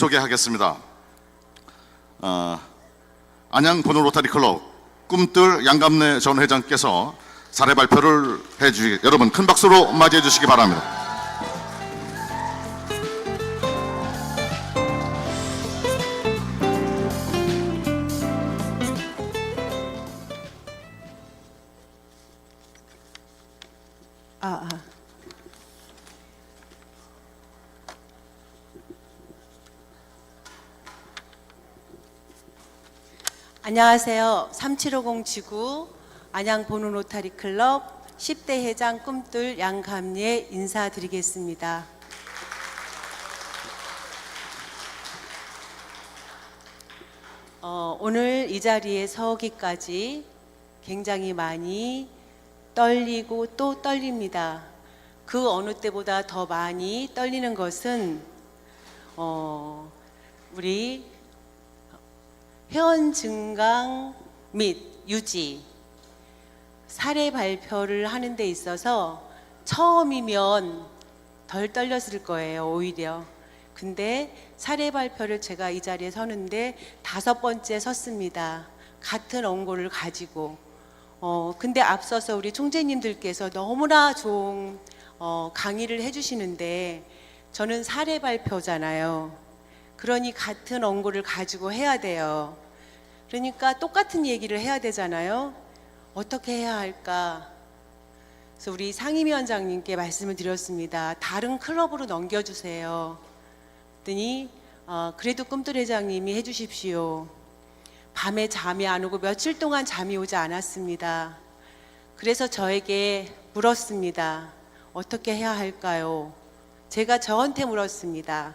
소개하겠습니다. 어, 안양 본호 로타리 클럽 꿈들 양감래 전 회장께서 사례 발표를 해주시 여러분 큰 박수로 맞이해 주시기 바랍니다. 안녕하세요. 3750 지구 안양 보는 로타리 클럽 10대 회장 꿈들 양감리에 인사드리겠습니다. 어, 오늘 이 자리에 서기까지 굉장히 많이 떨리고 또 떨립니다. 그 어느 때보다 더 많이 떨리는 것은 어, 우리 회원 증강 및 유지 사례 발표를 하는 데 있어서 처음이면 덜 떨렸을 거예요, 오히려. 근데 사례 발표를 제가 이 자리에 서는데 다섯 번째 섰습니다. 같은 원고를 가지고. 어, 근데 앞서서 우리 총재님들께서 너무나 좋은 어, 강의를 해주시는데 저는 사례 발표잖아요. 그러니 같은 원고를 가지고 해야 돼요. 그러니까 똑같은 얘기를 해야 되잖아요. 어떻게 해야 할까? 그래서 우리 상임위원장님께 말씀을 드렸습니다. 다른 클럽으로 넘겨주세요. 그랬더니 어, 그래도 꿈들 회장님이 해주십시오. 밤에 잠이 안 오고 며칠 동안 잠이 오지 않았습니다. 그래서 저에게 물었습니다. 어떻게 해야 할까요? 제가 저한테 물었습니다.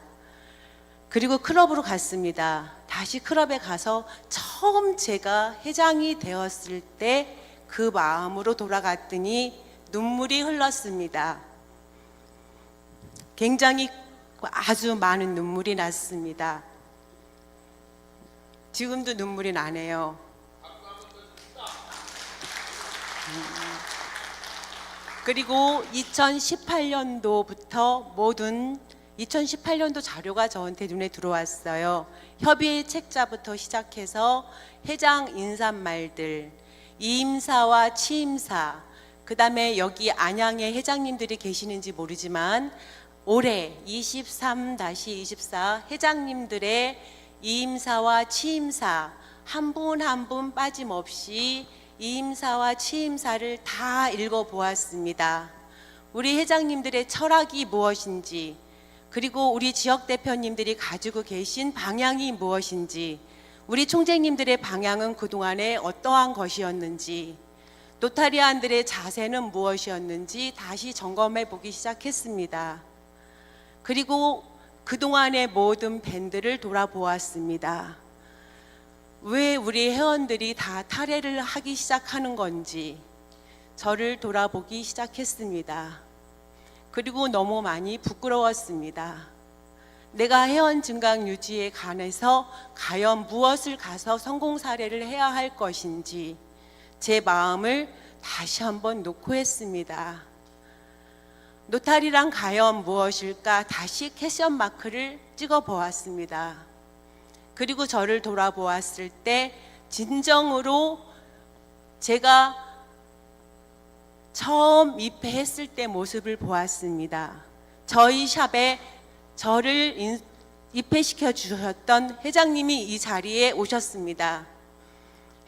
그리고 클럽으로 갔습니다. 다시 클럽에 가서 처음 제가 회장이 되었을 때 그 마음으로 돌아갔더니 눈물이 흘렀습니다. 굉장히 아주 많은 눈물이 났습니다. 지금도 눈물이 나네요. 그리고 2018년도부터 모든 2018년도 자료가 저한테 눈에 들어왔어요. 협의 책자부터 시작해서 회장 인사말들, 임사와 취임사, 그 다음에 여기 안양에 회장님들이 계시는지 모르지만 올해 23-24 회장님들의 이임사와 취임사 한 분 한 분 빠짐없이 이임사와 취임사를 다 읽어보았습니다. 우리 회장님들의 철학이 무엇인지 그리고 우리 지역 대표님들이 가지고 계신 방향이 무엇인지 우리 총재님들의 방향은 그동안에 어떠한 것이었는지 노타리안들의 자세는 무엇이었는지 다시 점검해 보기 시작했습니다. 그리고 그동안의 모든 밴드를 돌아보았습니다. 왜 우리 회원들이 다 탈회를 하기 시작하는 건지 저를 돌아보기 시작했습니다. 그리고 너무 많이 부끄러웠습니다. 내가 회원 증강 유지에 관해서 과연 무엇을 가서 성공 사례를 해야 할 것인지 제 마음을 다시 한번 놓고 했습니다. 노탈이란 과연 무엇일까 다시 캐션 마크를 찍어 보았습니다. 그리고 저를 돌아보았을 때 진정으로 제가 처음 입회했을 때 모습을 보았습니다. 저희 샵에 저를 인- 입회시켜 주셨던 회장님이 이 자리에 오셨습니다.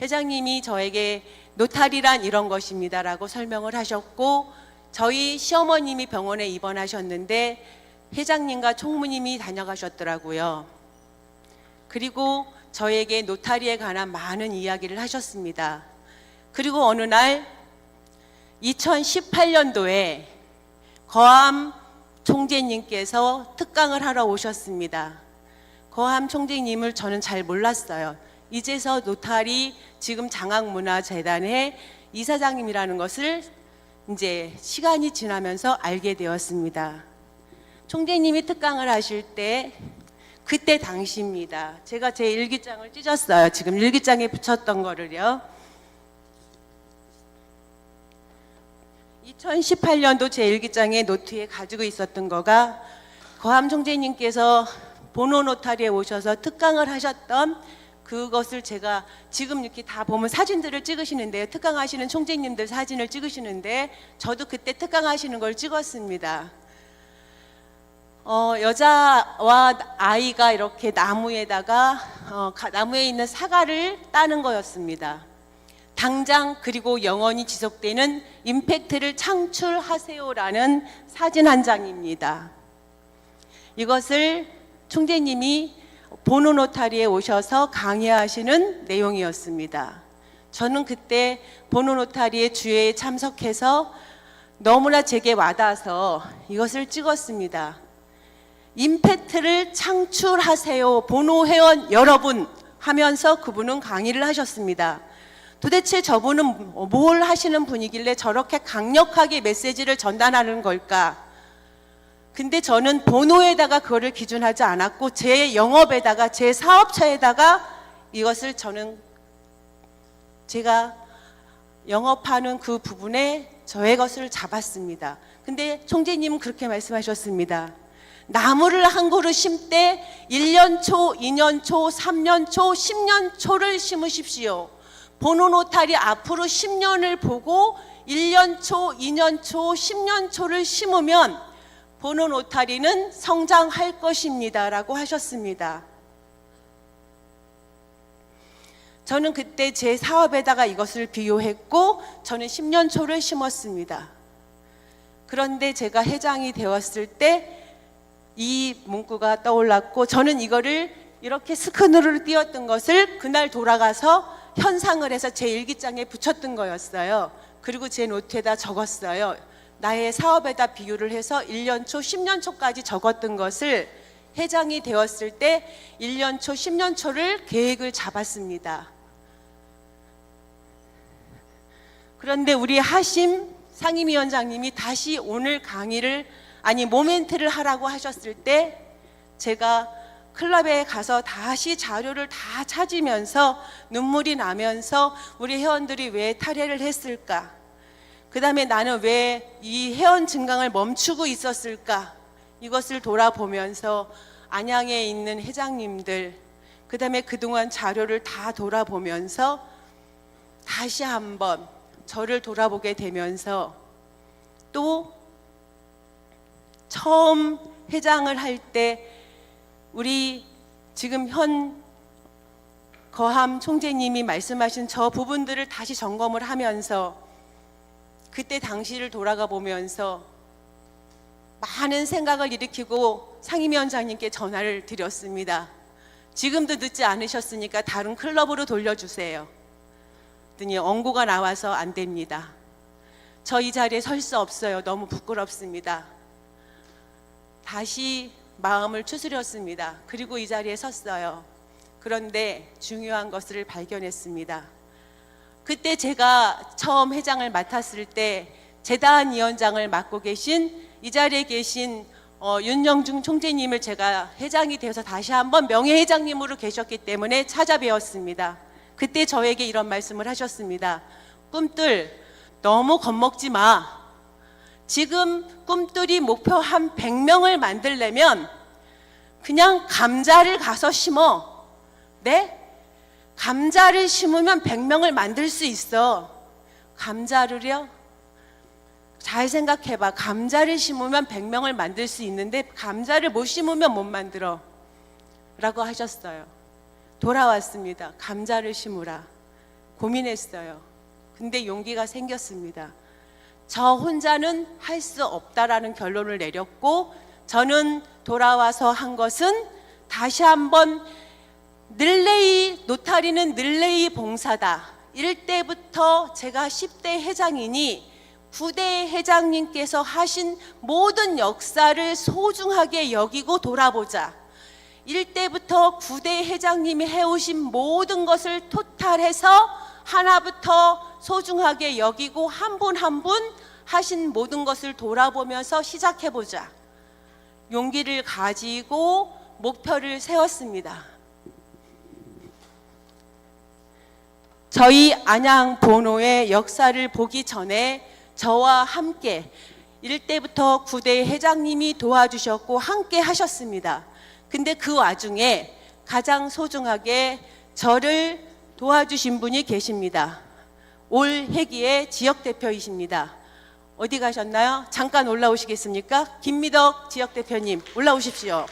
회장님이 저에게 노탈이란 이런 것입니다라고 설명을 하셨고 저희 시어머님이 병원에 입원하셨는데 회장님과 총무님이 다녀가셨더라고요. 그리고 저에게 노타리에 관한 많은 이야기를 하셨습니다. 그리고 어느 날 2018년도에 거함 총재님께서 특강을 하러 오셨습니다. 거함 총재님을 저는 잘 몰랐어요. 이제서 노탈이 지금 장학문화재단의 이사장님이라는 것을 이제 시간이 지나면서 알게 되었습니다. 총재님이 특강을 하실 때 그때 당시입니다. 제가 제 일기장을 찢었어요. 지금 일기장에 붙였던 거를요. 2018년도 제 일기장에 노트에 가지고 있었던 거가 거함 총재님께서 보노 노타리에 오셔서 특강을 하셨던 그것을 제가 지금 이렇게 다 보면 사진들을 찍으시는데요. 특강하시는 총재님들 사진을 찍으시는데 저도 그때 특강하시는 걸 찍었습니다. 어, 여자와 아이가 이렇게 나무에다가 어, 가- 나무에 있는 사과를 따는 거였습니다. 당장 그리고 영원히 지속되는 임팩트를 창출하세요라는 사진 한 장입니다. 이것을 총재님이 보노 노타리에 오셔서 강의하시는 내용이었습니다. 저는 그때 보노 노타리의 주회에 참석해서 너무나 제게 와닿아서 이것을 찍었습니다. 임팩트를 창출하세요. 보노 회원 여러분 하면서 그분은 강의를 하셨습니다. 도대체 저분은 뭘 하시는 분이길래 저렇게 강력하게 메시지를 전달하는 걸까? 근데 저는 번호에다가 그거를 기준하지 않았고 제 영업에다가 제 사업처에다가 이것을 저는 제가 영업하는 그 부분에 저의 것을 잡았습니다. 근데 총재님은 그렇게 말씀하셨습니다. 나무를 한 그루 심때 1년 초, 2년 초, 3년 초, 10년 초를 심으십시오. 보는 오탈이 앞으로 10년을 보고 1년 초, 2년 초, 10년 초를 심으면 보는 오타리는 성장할 것입니다라고 하셨습니다. 저는 그때 제 사업에다가 이것을 비유했고 저는 10년 초를 심었습니다. 그런데 제가 회장이 되었을 때 이 문구가 떠올랐고 저는 이거를 이렇게 스크롤을 띄웠던 것을 그날 돌아가서 현상을 해서 제 일기장에 붙였던 거였어요. 그리고 제 노트에다 적었어요. 나의 사업에다 비유를 해서 1년 초, 10년 초까지 적었던 것을 회장이 되었을 때 1년 초, 10년 초를 계획을 잡았습니다. 그런데 우리 하심 상임위원장님이 다시 오늘 강의를 아니 모멘트를 하라고 하셨을 때 제가 클럽에 가서 다시 자료를 다 찾으면서 눈물이 나면서 우리 회원들이 왜 탈회를 했을까? 그 다음에 나는 왜 이 회원 증강을 멈추고 있었을까? 이것을 돌아보면서 안양에 있는 회장님들, 그 다음에 그동안 자료를 다 돌아보면서 다시 한번 저를 돌아보게 되면서 또 처음 회장을 할 때 우리 지금 현 거함 총재님이 말씀하신 저 부분들을 다시 점검을 하면서 그때 당시를 돌아가 보면서 많은 생각을 일으키고 상임위원장님께 전화를 드렸습니다. 지금도 늦지 않으셨으니까 다른 클럽으로 돌려주세요. 그랬더니 원고가 나와서 안 됩니다. 저 이 자리에 설 수 없어요. 너무 부끄럽습니다. 다시 마음을 추스렸습니다. 그리고 이 자리에 섰어요. 그런데 중요한 것을 발견했습니다. 그때 제가 처음 회장을 맡았을 때 재단 위원장을 맡고 계신 이 자리에 계신 어, 윤영중 총재님을 제가 회장이 되어서 다시 한번 명예회장님으로 계셨기 때문에 찾아뵈었습니다. 그때 저에게 이런 말씀을 하셨습니다. 꿈들 너무 겁먹지 마. 지금 꿈들이 목표 한 100명을 만들려면 그냥 감자를 가서 심어. 네? 감자를 심으면 100명을 만들 수 있어. 감자를요? 잘 생각해봐. 감자를 심으면 100명을 만들 수 있는데 감자를 못 심으면 못 만들어. 라고 하셨어요. 돌아왔습니다. 감자를 심으라. 고민했어요. 근데 용기가 생겼습니다. 저 혼자는 할 수 없다라는 결론을 내렸고 저는 돌아와서 한 것은 다시 한번 늘레이 노타리는 늘레이 봉사다. 1대부터 제가 10대 회장이니 9대 회장님께서 하신 모든 역사를 소중하게 여기고 돌아보자. 1대부터 9대 회장님이 해오신 모든 것을 토탈해서 하나부터 소중하게 여기고 한 분 한 분 하신 모든 것을 돌아보면서 시작해보자. 용기를 가지고 목표를 세웠습니다. 저희 안양 본호의 역사를 보기 전에 저와 함께 1대부터 9대 회장님이 도와주셨고 함께 하셨습니다. 근데 그 와중에 가장 소중하게 저를 도와주신 분이 계십니다. 올 회기의 지역 대표이십니다. 어디 가셨나요? 잠깐 올라오시겠습니까? 김미덕 지역 대표님 올라오십시오.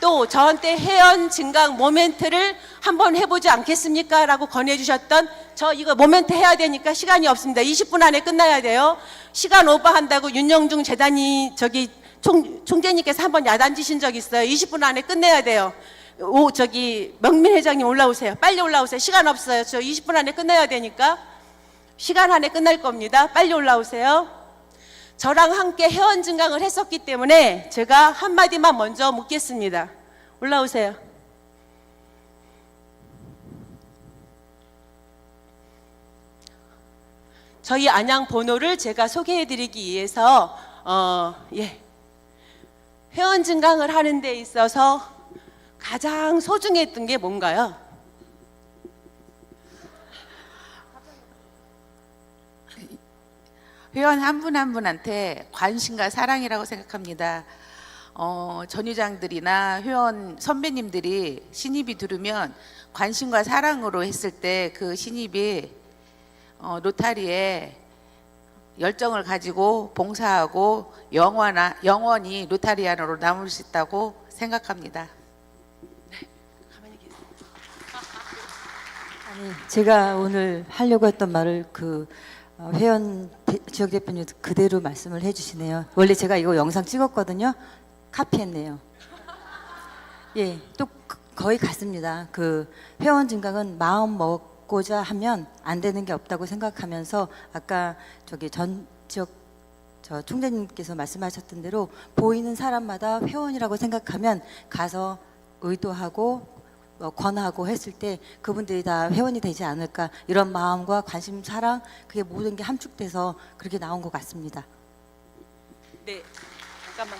또 저한테 해연 증강 모멘트를 한번 해보지 않겠습니까? 라고 권해주셨던 저 이거 모멘트 해야 되니까 시간이 없습니다. 20분 안에 끝나야 돼요. 시간 오버한다고 윤영중 재단이 저기 총, 총재님께서 한번 야단지신 적 있어요. 20분 안에 끝내야 돼요. 오 저기 명민 회장님 올라오세요. 빨리 올라오세요. 시간 없어요. 저 20분 안에 끝내야 되니까 시간 안에 끝날 겁니다. 빨리 올라오세요. 저랑 함께 회원 증강을 했었기 때문에 제가 한 마디만 먼저 묻겠습니다. 올라오세요. 저희 안양 번호를 제가 소개해드리기 위해서 어, 예. 회원 증강을 하는 데 있어서 가장 소중했던 게 뭔가요? 회원 한 분 한 분한테 관심과 사랑이라고 생각합니다. 어, 전유장들이나 회원 선배님들이 신입이 들으면 관심과 사랑으로 했을 때 그 신입이 어, 로타리에 열정을 가지고 봉사하고 영원히 로타리안으로 남을 수 있다고 생각합니다. 제가 오늘 하려고 했던 말을 그 어, 회원 대- 지역 대표님 그대로 말씀을 해주시네요. 원래 제가 이거 영상 찍었거든요. 카피했네요. 예, 또 그- 거의 같습니다. 그 회원 증강은 마음 먹고자 하면 안 되는 게 없다고 생각하면서 아까 저기 전 지역 저 총재님께서 말씀하셨던 대로 보이는 사람마다 회원이라고 생각하면 가서 의도하고 어, 권하고 했을 때 그분들이 다 회원이 되지 않을까 이런 마음과 관심, 사랑 그게 모든 게 함축돼서 그렇게 나온 것 같습니다. 네, 잠깐만.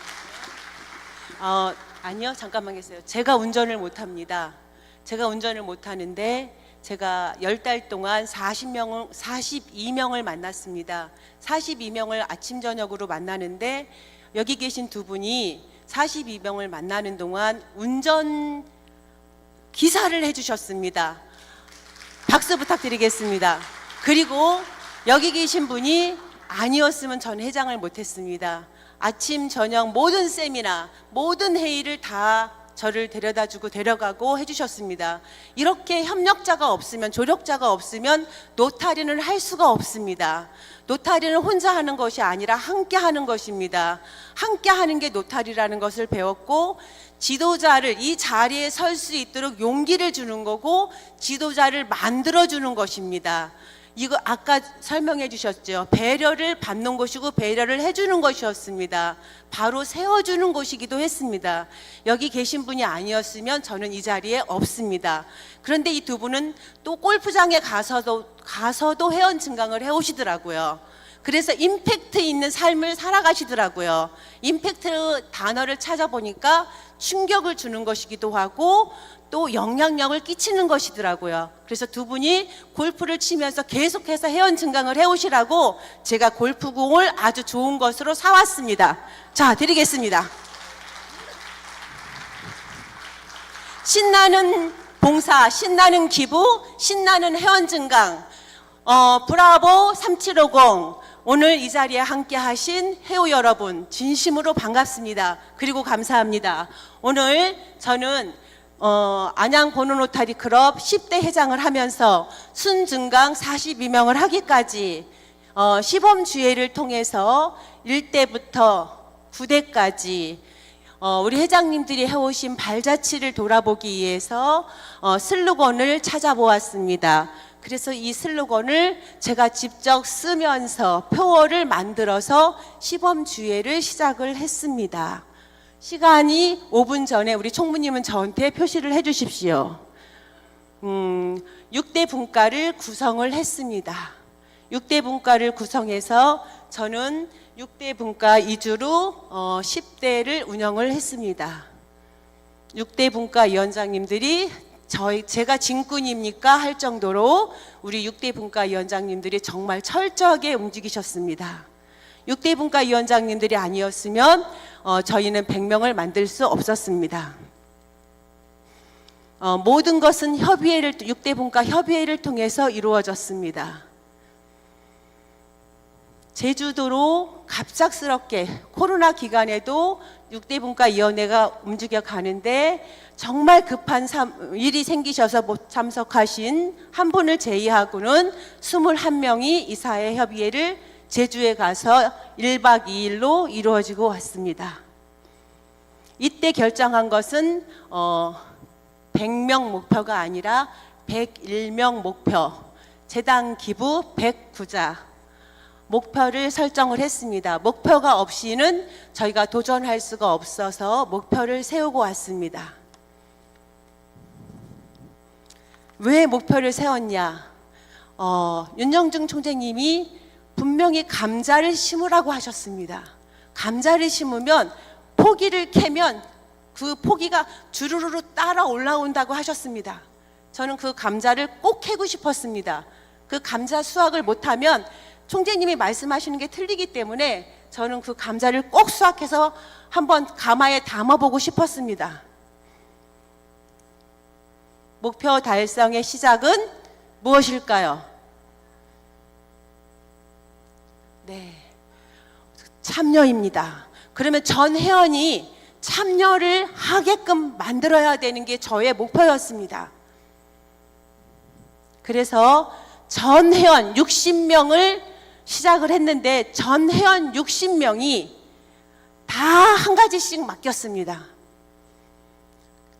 어, 아니요, 잠깐만 계세요. 제가 운전을 못 합니다. 제가 운전을 못 하는데 제가 열 달 동안 40명을 42명을 만났습니다. 42명을 아침 저녁으로 만나는데 여기 계신 두 분이 42명을 만나는 동안 운전 기사를 해주셨습니다. 박수 부탁드리겠습니다. 그리고 여기 계신 분이 아니었으면 전 회장을 못했습니다. 아침, 저녁 모든 세미나, 모든 회의를 다 저를 데려다 주고 데려가고 해주셨습니다. 이렇게 협력자가 없으면, 조력자가 없으면 노타리는 할 수가 없습니다. 노타리는 혼자 하는 것이 아니라 함께 하는 것입니다. 함께 하는 게 노타리라는 것을 배웠고, 지도자를 이 자리에 설 수 있도록 용기를 주는 거고 지도자를 만들어 주는 것입니다. 이거 아까 설명해 주셨죠. 배려를 받는 것이고 배려를 해 주는 것이었습니다. 바로 세워 주는 것이기도 했습니다. 여기 계신 분이 아니었으면 저는 이 자리에 없습니다. 그런데 이 두 분은 또 골프장에 가서도 가서도 회원 증강을 해 오시더라고요. 그래서 임팩트 있는 삶을 살아가시더라고요. 임팩트 단어를 찾아보니까 충격을 주는 것이기도 하고 또 영향력을 끼치는 것이더라고요. 그래서 두 분이 골프를 치면서 계속해서 회원 증강을 해오시라고 제가 골프공을 아주 좋은 것으로 사왔습니다. 자, 드리겠습니다. 신나는 봉사, 신나는 기부, 신나는 회원 증강. 어, 브라보 3750. 오늘 이 자리에 함께 하신 회원 여러분, 진심으로 반갑습니다. 그리고 감사합니다. 오늘 저는 어, 안양 보노노타리 클럽 10대 회장을 하면서 순증강 42명을 하기까지 어, 시범 주회를 통해서 1대부터 9대까지 어, 우리 회장님들이 해오신 발자취를 돌아보기 위해서 어, 슬로건을 찾아보았습니다. 그래서 이 슬로건을 제가 직접 쓰면서 표어를 만들어서 시범 주회를 시작을 했습니다. 시간이 5분 전에 우리 총무님은 저한테 표시를 해 주십시오. 음, 6대 분과를 구성을 했습니다. 6대 분과를 구성해서 저는 6대 분과 위주로 어, 10대를 운영을 했습니다. 6대 분과 위원장님들이 저희 제가 진꾼입니까 할 정도로 우리 6대 분과 위원장님들이 정말 철저하게 움직이셨습니다. 6대 분과 위원장님들이 아니었으면 어, 저희는 100명을 만들 수 없었습니다. 어, 모든 것은 협의회를 6대 분과 협의회를 통해서 이루어졌습니다. 제주도로 갑작스럽게 코로나 기간에도 6대 분과위원회가 움직여 가는데 정말 급한 삼- 일이 생기셔서 못 참석하신 한 분을 제외하고는 21명이 이사회 협의회를 제주에 가서 1박 2일로 이루어지고 왔습니다. 이때 결정한 것은 어, 100명 목표가 아니라 101명 목표, 재단 기부 109자 목표를 설정을 했습니다. 목표가 없이는 저희가 도전할 수가 없어서 목표를 세우고 왔습니다. 왜 목표를 세웠냐? 어, 윤영중 총재님이 분명히 감자를 심으라고 하셨습니다. 감자를 심으면 포기를 캐면 그 포기가 주르르르 따라 올라온다고 하셨습니다. 저는 그 감자를 꼭 캐고 싶었습니다. 그 감자 수확을 못하면 총재님이 말씀하시는 게 틀리기 때문에 저는 그 감자를 꼭 수확해서 한번 가마에 담아보고 싶었습니다. 목표 달성의 시작은 무엇일까요? 네. 참여입니다. 그러면 전 회원이 참여를 하게끔 만들어야 되는 게 저의 목표였습니다. 그래서 전 회원 60명을 시작을 했는데 전 회원 60명이 다 한 가지씩 맡겼습니다.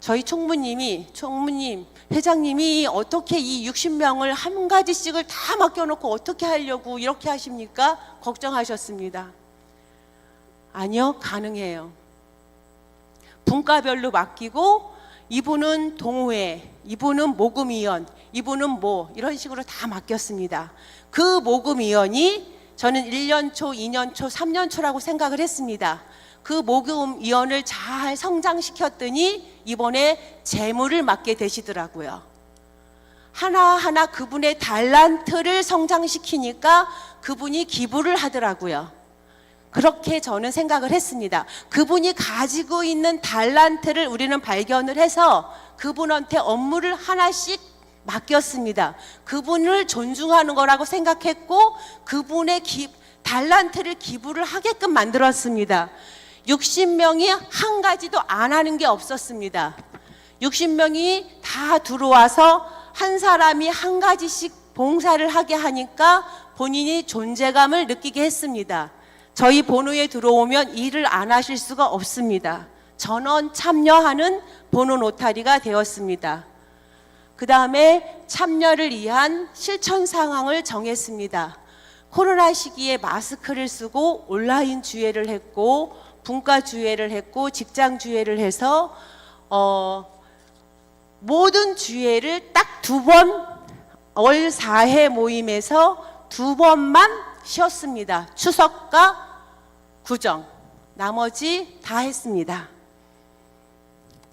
저희 총무님이 총무님 회장님이 어떻게 이 60명을 한 가지씩을 다 맡겨놓고 어떻게 하려고 이렇게 하십니까? 걱정하셨습니다. 아니요 가능해요. 분과별로 맡기고 이분은 동호회, 이분은 모금위원, 이분은 뭐 이런 식으로 다 맡겼습니다. 그 모금위원이 저는 1년 초, 2년 초, 3년 초라고 생각을 했습니다. 그 모금위원을 잘 성장시켰더니 이번에 재물을 맡게 되시더라고요. 하나하나 그분의 달란트를 성장시키니까 그분이 기부를 하더라고요. 그렇게 저는 생각을 했습니다. 그분이 가지고 있는 달란트를 우리는 발견을 해서 그분한테 업무를 하나씩 맡겼습니다. 그분을 존중하는 거라고 생각했고 그분의 기, 달란트를 기부를 하게끔 만들었습니다. 60명이 한 가지도 안 하는 게 없었습니다. 60명이 다 들어와서 한 사람이 한 가지씩 봉사를 하게 하니까 본인이 존재감을 느끼게 했습니다. 저희 본호에 들어오면 일을 안 하실 수가 없습니다. 전원 참여하는 본호 노타리가 되었습니다. 그 다음에 참여를 위한 실천 상황을 정했습니다. 코로나 시기에 마스크를 쓰고 온라인 주회를 했고 분과 주회를 했고 직장 주회를 해서 어, 모든 주회를 딱 두 번 월 4회 모임에서 두 번만 쉬었습니다. 추석과 구정. 나머지 다 했습니다.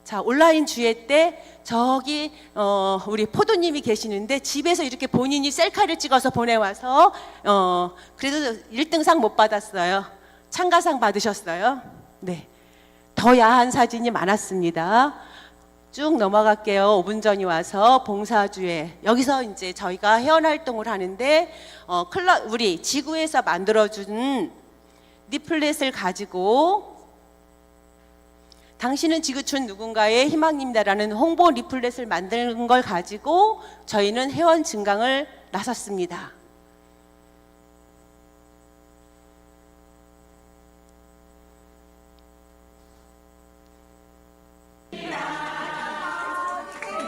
자, 온라인 주회 때 저기 어, 우리 포도님이 계시는데 집에서 이렇게 본인이 셀카를 찍어서 보내와서 어, 그래도 1등상 못 받았어요. 참가상 받으셨어요. 네. 더 야한 사진이 많았습니다. 쭉 넘어갈게요. 5분 전이 와서 봉사주에 여기서 이제 저희가 회원 활동을 하는데 어, 클러 우리 지구에서 만들어준 리플렛을 가지고 당신은 지구촌 누군가의 희망입니다라는 홍보 리플렛을 만드는 걸 가지고 저희는 회원 증강을 나섰습니다.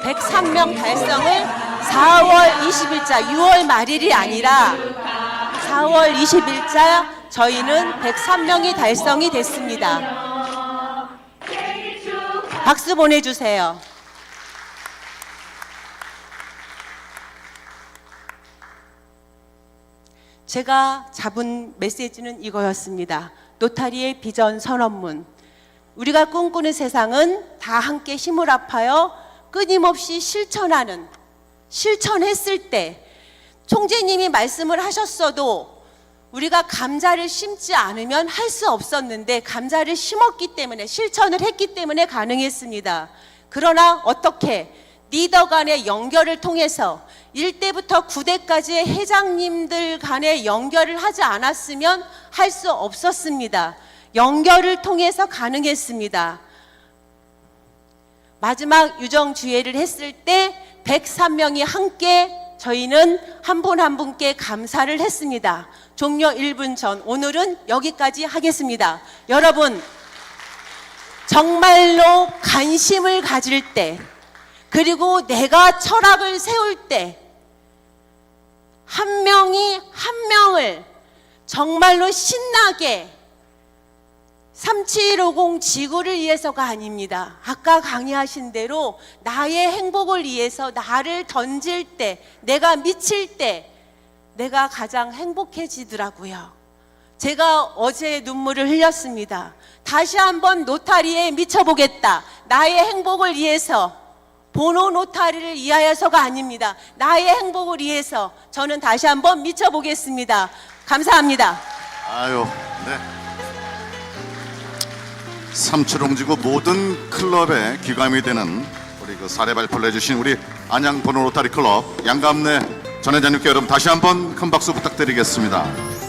(103명) 달성을 (4월 20일자) (6월 말일이 아니라) (4월 20일자) 저희는 (103명이) 달성이 됐습니다. 박수 보내주세요. 제가 잡은 메시지는 이거였습니다. 노타리의 비전 선언문. 우리가 꿈꾸는 세상은 다 함께 힘을 합하여 끊임없이 실천하는, 실천했을 때, 총재님이 말씀을 하셨어도 우리가 감자를 심지 않으면 할 수 없었는데 감자를 심었기 때문에 실천을 했기 때문에 가능했습니다. 그러나 어떻게 리더 간의 연결을 통해서 1대부터 9대까지의 회장님들 간의 연결을 하지 않았으면 할 수 없었습니다. 연결을 통해서 가능했습니다. 마지막 유정주회를 했을 때 103명이 함께 저희는 한분한 분께 감사를 했습니다. 종료 1분 전 오늘은 여기까지 하겠습니다. 여러분 정말로 관심을 가질 때 그리고 내가 철학을 세울 때 한 명이 한 명을 정말로 신나게 3750 지구를 위해서가 아닙니다. 아까 강의하신 대로 나의 행복을 위해서 나를 던질 때, 내가 미칠 때, 내가 가장 행복해지더라고요. 제가 어제 눈물을 흘렸습니다. 다시 한번 노타리에 미쳐보겠다. 나의 행복을 위해서. 보노 노타리를 위하여서가 아닙니다. 나의 행복을 위해서 저는 다시 한번 미쳐보겠습니다. 감사합니다. 아유, 네. 삼초롱지구 모든 클럽에 귀감이 되는 우리 그 사례 발표를 해주신 우리 안양 번호 로타리 클럽 양감내 전회장님께 여러분 다시 한번 큰 박수 부탁드리겠습니다.